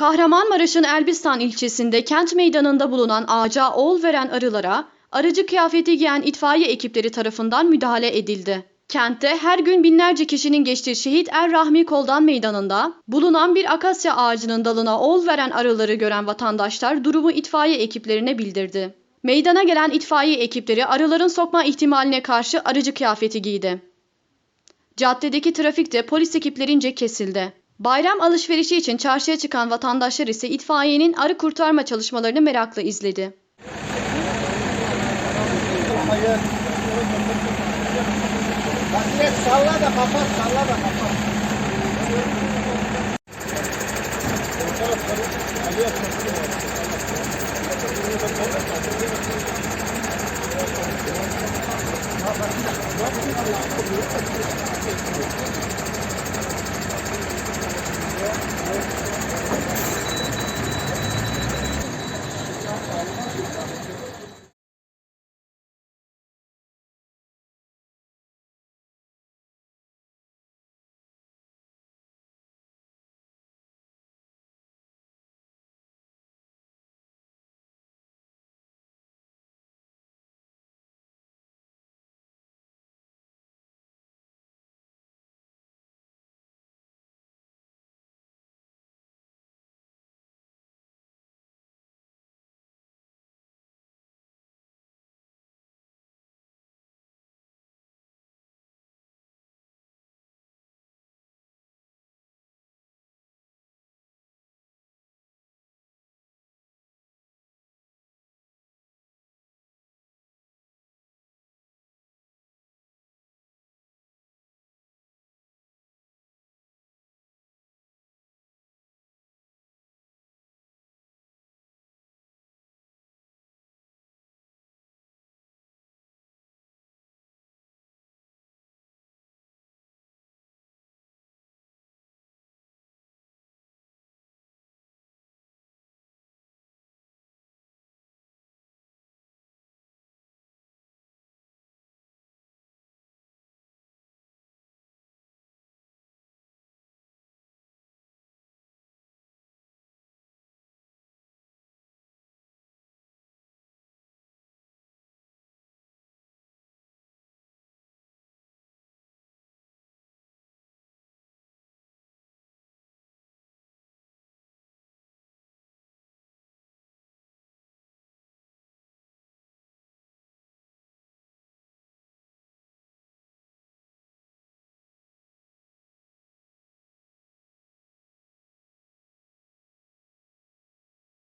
Kahramanmaraş'ın Elbistan ilçesinde kent meydanında bulunan ağaca oğul veren arılara arıcı kıyafeti giyen itfaiye ekipleri tarafından müdahale edildi. Kentte her gün binlerce kişinin geçtiği Şehit Er Rahmi Koldan Meydanı'nda bulunan bir akasya ağacının dalına oğul veren arıları gören vatandaşlar durumu itfaiye ekiplerine bildirdi. Meydana gelen itfaiye ekipleri arıların sokma ihtimaline karşı arıcı kıyafeti giydi. Caddedeki trafik de polis ekiplerince kesildi. Bayram alışverişi için çarşıya çıkan vatandaşlar ise itfaiyenin arı kurtarma çalışmalarını merakla izledi. Direkt salla da kapat, salla da kapat.